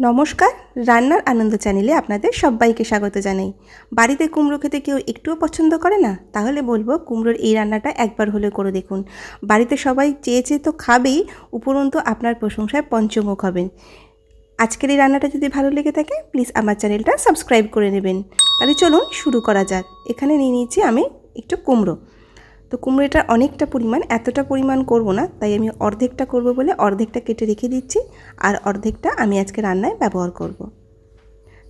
নমস্কার, রান্নার আনন্দ চ্যানেলে আপনাদের সবাইকে স্বাগত জানাই। বাড়িতে কুমড়ো খেতে কেউ একটুও পছন্দ করে না? তাহলে বলব, কুমড়োর এই রান্নাটা একবার হলে করে দেখুন। বাড়িতে সবাই চেয়ে চেয়ে তো খাবেই, উপরন্তু আপনার প্রশংসায় পঞ্চমুখ হবেন। আজকের এই রান্নাটা যদি ভালো লেগে থাকে প্লিজ আমার চ্যানেলটা সাবস্ক্রাইব করে নেবেন। তাহলে চলুন শুরু করা যাক। এখানে নিয়ে নিয়েছি আমি একটু কুমড়ো। তো কুমড়োটা অনেকটা পরিমাণ, এতটা পরিমাণ করব না, তাই আমি অর্ধেকটা করব বলে অর্ধেকটা কেটে রেখে দিচ্ছি আর অর্ধেকটা আমি আজকে রান্নায় ব্যবহার করব।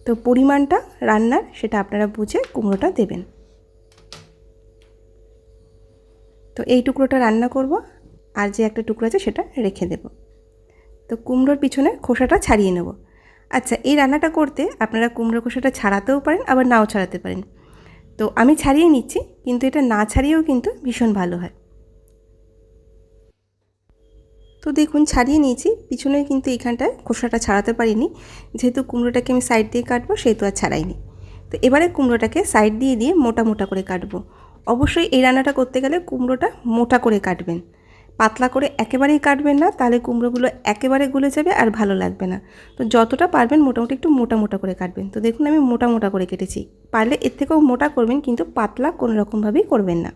তো পরিমাণটা রান্নার সেটা আপনারা বুঝে কুমড়োটা দেবেন। তো এই টুকরোটা রান্না করব আর যে একটা টুকরো আছে সেটা রেখে দেব। তো কুমড়োর পিছনে খোসাটা ছাড়িয়ে নেব। আচ্ছা এই রান্নাটা করতে আপনারা কুমড়ো খোসাটা ছাড়াতেও পারেন, আবার নাও ছাড়াতে পারেন। তো আমি ছাড়িয়ে নিচ্ছি, কিন্তু এটা না ছাড়িয়েও কিন্তু ভীষণ ভালো হয়। তো দেখুন, ছাড়িয়ে নিয়েছি। পিছনে কিন্তু এখানটায় খোসাটা ছাড়াতে পারিনি। যেহেতু কুমড়োটাকে আমি সাইড দিয়ে কাটবো, সেহেতু আর ছাড়াইনি। তো এবারে কুমড়োটাকে সাইড দিয়ে দিয়ে মোটা মোটা করে কাটবো। অবশ্যই এই রান্নাটা করতে গেলে কুমড়োটা মোটা করে কাটবেন। পাতলা করে একেবারেই কাটবেন না, তাহলে কুমড়োগুলো একেবারে গলে যাবে আর ভালো লাগবে না। তো যতটা পারবেন মোটামুটি একটু মোটা মোটা করে কাটবেন। তো দেখুন আমি মোটা মোটা করে কেটেছি। পারলে এর থেকেও মোটা করবেন, কিন্তু পাতলা কোনো রকমভাবেই করবেন না।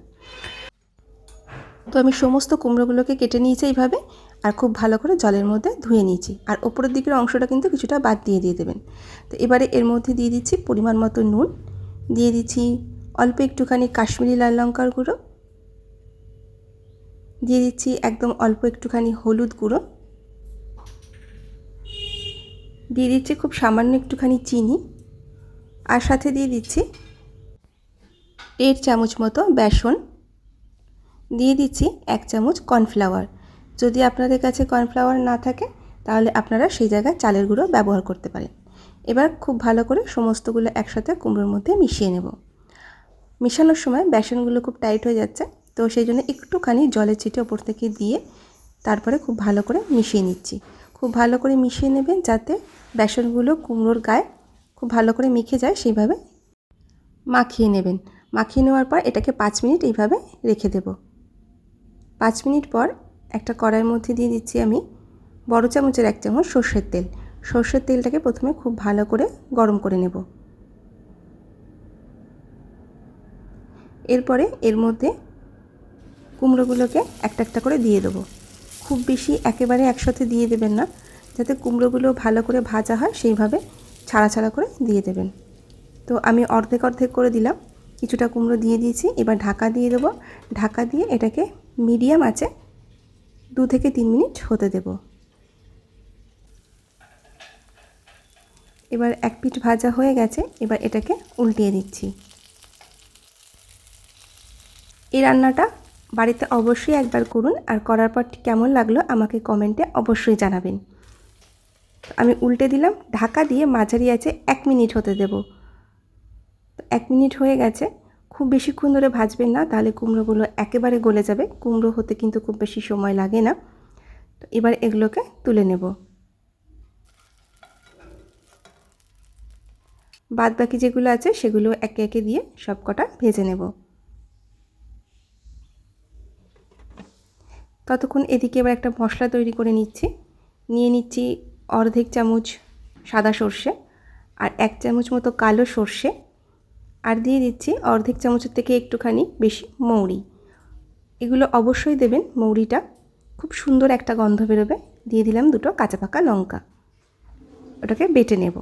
তো আমি সমস্ত কুমড়োগুলোকে কেটে নিয়েছি এইভাবে, আর খুব ভালো করে জলের মধ্যে ধুয়ে নিয়েছি। আর ওপরের দিকের অংশটা কিন্তু কিছুটা বাদ দিয়ে দিয়ে দেবেন। তো এবারে এর মধ্যে দিয়ে দিচ্ছি পরিমাণ মতো নুন। দিয়ে দিচ্ছি অল্প একটুখানি কাশ্মীরি লাল লঙ্কার গুঁড়ো। দিয়ে দিচ্ছি একদম অল্প একটুখানি হলুদ গুঁড়ো। দিয়ে দিচ্ছি খুব সামান্য একটুখানি চিনি। আর সাথে দিয়ে দিচ্ছি দেড় চামচ মতো বেসন। দিয়ে দিচ্ছি এক চামচ কর্নফ্লাওয়ার। যদি আপনাদের কাছে কর্নফ্লাওয়ার না থাকে, তাহলে আপনারা সেই জায়গায় চালের গুঁড়ো ব্যবহার করতে পারেন। এবার খুব ভালো করে সমস্তগুলো একসাথে কুমড়োর মধ্যে মিশিয়ে নেব। মেশানোর সময় বেসনগুলো খুব টাইট হয়ে যাচ্ছে। তো সেই জন্য একটুখানি জলের ছিটে ওপর থেকে দিয়ে তারপরে খুব ভালো করে মিশিয়ে নিচ্ছি। খুব ভালো করে মিশিয়ে নেবেন যাতে বেসনগুলো কুমড়োর গায়ে খুব ভালো করে মিখে যায়, সেইভাবে মাখিয়ে নেবেন। মাখিয়ে নেওয়ার পর এটাকে পাঁচ মিনিট এইভাবে রেখে দেব। পাঁচ মিনিট পর একটা কড়াইয়ের মধ্যে দিয়ে দিচ্ছি আমি বড় চামচের এক চামচ সর্ষের তেল। সর্ষের তেলটাকে প্রথমে খুব ভালো করে গরম করে নেব। এরপরে এর মধ্যে কুমড়োগুলোকে একটা একটা করে দিয়ে দেবো। খুব বেশি একেবারে একসাথে দিয়ে দেবেন না, যাতে কুমড়োগুলো ভালো করে ভাজা হয়, সেইভাবে ছাড়া ছাড়া করে দিয়ে দেবেন। তো আমি অর্ধেক অর্ধেক করে দিলাম, কিছুটা কুমড়ো দিয়ে দিয়েছি, এবার ঢাকা দিয়ে দেবো। ঢাকা দিয়ে এটাকে মিডিয়াম আছে দু থেকে তিন মিনিট হতে দেব। এবার এক পিঠ ভাজা হয়ে গেছে, এবার এটাকে উল্টিয়ে দিচ্ছি। এই রান্নাটা বাড়িতে অবশ্যই একবার করুন আর করার পর কেমন লাগল আমাকে কমেন্টে অবশ্যই জানাবেন। আমি উল্টে দিলাম, ঢাকা দিয়ে মাঝারি আছে এক মিনিট হতে দেব। এক মিনিট হয়ে গেছে, খুব বেশিক্ষণ ধরে ভাজবেন না, তাহলে কুমড়োগুলো একেবারে গলে যাবে, কুমড়ো হতে কিন্তু খুব বেশি সময় লাগে না। তো এবার এগুলোকে তুলে নেব। বাদ বাকি যেগুলো আছে সেগুলো একে একে দিয়ে সব কটা ভেজে নেব। ততক্ষণ এদিকে এবার একটা মশলা তৈরি করে নিচ্ছি। নিয়ে নিচ্ছি অর্ধেক চামচ সাদা সর্ষে আর এক চামচ মতো কালো সর্ষে আর দিয়ে দিচ্ছি অর্ধেক চামচের থেকে একটুখানি বেশি মৌরি। এগুলো অবশ্যই দেবেন মৌরিটা। খুব সুন্দর একটা গন্ধ বেরোবে। দিয়ে দিলাম দুটো কাঁচা পাকা লঙ্কা। ওটাকে বেটে নেব।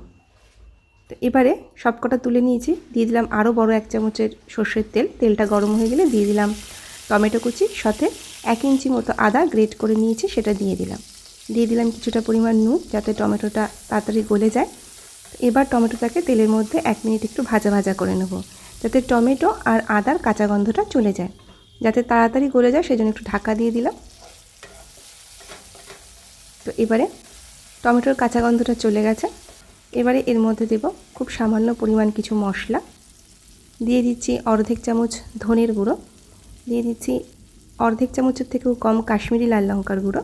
তো এবারে সবকটা তুলে নিয়েছি। দিয়ে দিলাম আরও বড় এক চামচের সর্ষের তেল। তেলটা গরম হয়ে গেলে দিয়ে দিলাম টমেটো কুচি, সাথে এক ইঞ্চি মতো আদা গ্রেট করে নিয়েছি, সেটা দিয়ে দিলাম। দিয়ে দিলাম কিছুটা পরিমাণ নুন, যাতে টমেটোটা তাড়াতাড়ি গলে যায়। এবার টমেটোটাকে তেলের মধ্যে এক মিনিট একটু ভাজা ভাজা করে নেব, যাতে টমেটো আর আদার কাঁচা গন্ধটা চলে যায়। যাতে তাড়াতাড়ি গলে যায়, সেজন্য একটু ঢাকা দিয়ে দিলাম। তো এবারে টমেটোর কাঁচা গন্ধটা চলে গেছে। এবারে এর মধ্যে দেব খুব সামান্য পরিমাণ কিছু মশলা। দিয়ে দিচ্ছি অর্ধেক চামচ ধনের গুঁড়ো। দিয়ে দিচ্ছি অর্ধেক চামচের থেকেও কম কাশ্মীরি লাল লঙ্কার গুঁড়ো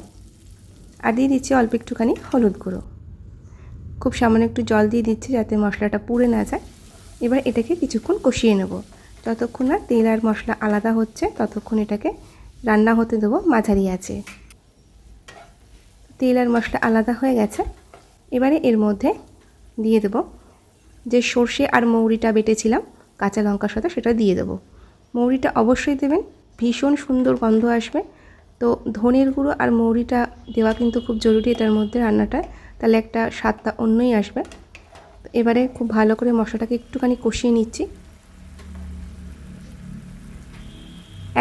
আর দিয়ে দিচ্ছি অল্প একটুখানি হলুদ গুঁড়ো। খুব সামান্য একটু জল দিয়ে দিচ্ছি যাতে মশলাটা পুড়ে না যায়। এবার এটাকে কিছুক্ষণ কষিয়ে নেব। যতক্ষণ না তেল আর মশলা আলাদা হচ্ছে, ততক্ষণ এটাকে রান্না হতে দেবো মাঝারি আছে। তেল আর মশলা আলাদা হয়ে গেছে। এবারে এর মধ্যে দিয়ে দেবো যে সর্ষে আর মৌরিটা বেটেছিলাম, কাঁচা লঙ্কার সাথে সেটা দিয়ে দেবো। মৌরিটা অবশ্যই দেবেন। ভীষণ সুন্দর গন্ধ আসবে। তো ধনের গুঁড়ো আর মৌরিটা দেওয়া কিন্তু খুব জরুরি এটার মধ্যে রান্নাটা। তাহলে একটা স্বাদটা অন্যই আসবে। এবারে খুব ভালো করে মশলাটাকে একটুখানি কষিয়ে নিচ্ছি।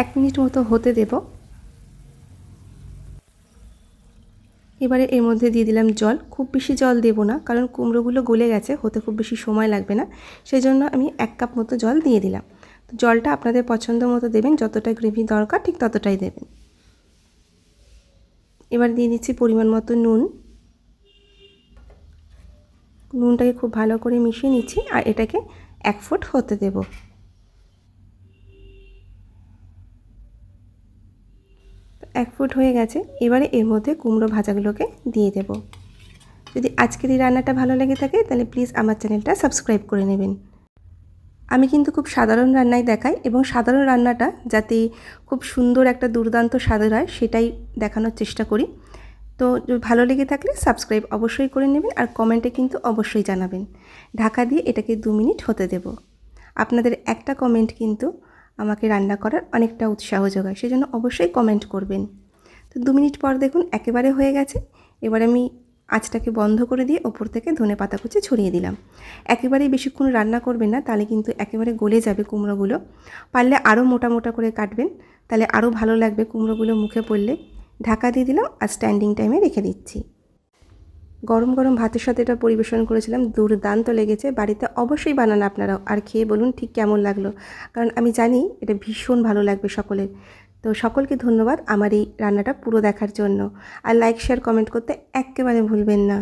এক মিনিট মতো হতে দেব। এবারে এর মধ্যে দিয়ে দিলাম জল। খুব বেশি জল দেব না, কারণ কুমড়োগুলো গলে গেছে, হতে খুব বেশি সময় লাগবে না। সেই জন্য আমি এক কাপ মতো জল দিয়ে দিলাম। জলটা আপনাদের পছন্দ মতো দেবেন, যতটা গ্রেভি দরকার ঠিক ততটাই দেবেন। এবার দিয়ে দিচ্ছি পরিমাণ মতো নুন। নুনটাকে খুব ভালো করে মিশিয়ে নিচ্ছি আর এটাকে এক ফুট হতে দেব। এক ফুট হয়ে গেছে, এবারে এর মধ্যে কুমড়ো ভাজাগুলোকে দিয়ে দেব। যদি আজকের এই রান্নাটা ভালো লেগে থাকে তাহলে প্লিজ আমার চ্যানেলটা সাবস্ক্রাইব করে নেবেন। আমি কিন্তু খুব সাধারণ রান্নাই দেখাই এবং সাধারণ রান্নাটা যাতে খুব সুন্দর একটা দুর্দান্ত স্বাদের হয় সেটাই দেখানোর চেষ্টা করি। তো ভালো লেগে থাকলে সাবস্ক্রাইব অবশ্যই করে নেবেন আর কমেন্টে কিন্তু অবশ্যই জানাবেন। ঢাকা দিয়ে এটাকে দু মিনিট হতে দেব। আপনাদের একটা কমেন্ট কিন্তু আমাকে রান্না করার অনেকটা উৎসাহ যোগায়, সেজন্য অবশ্যই কমেন্ট করবেন। তো দু মিনিট পর দেখুন একেবারে হয়ে গেছে। এবার আমি আঁচটাকে বন্ধ করে দিয়ে ওপর থেকে ধনে পাতা কুচি ছড়িয়ে দিলাম। একেবারেই বেশিক্ষণ রান্না করবেন না, তাহলে কিন্তু একেবারে গলে যাবে কুমড়োগুলো। পারলে আরও মোটা মোটা করে কাটবেন, তাহলে আরও ভালো লাগবে কুমড়োগুলো মুখে পড়লে। ঢাকা দিয়ে দিলাম আর স্ট্যান্ডিং টাইমে রেখে দিচ্ছি। গরম গরম ভাতের সাথে এটা পরিবেশন করেছিলাম, দুর্দান্ত লেগেছে। বাড়িতে অবশ্যই বানান আপনারাও। আর খেয়ে বলুন ঠিক কেমন লাগল। কারণ আমি জানি এটা ভীষণ ভালো লাগবে সকলের। তো সকলকে ধন্যবাদ আমার এই রান্নাটা পুরো দেখার জন্য। আর লাইক শেয়ার কমেন্ট করতে একেবারে ভুলবেন না।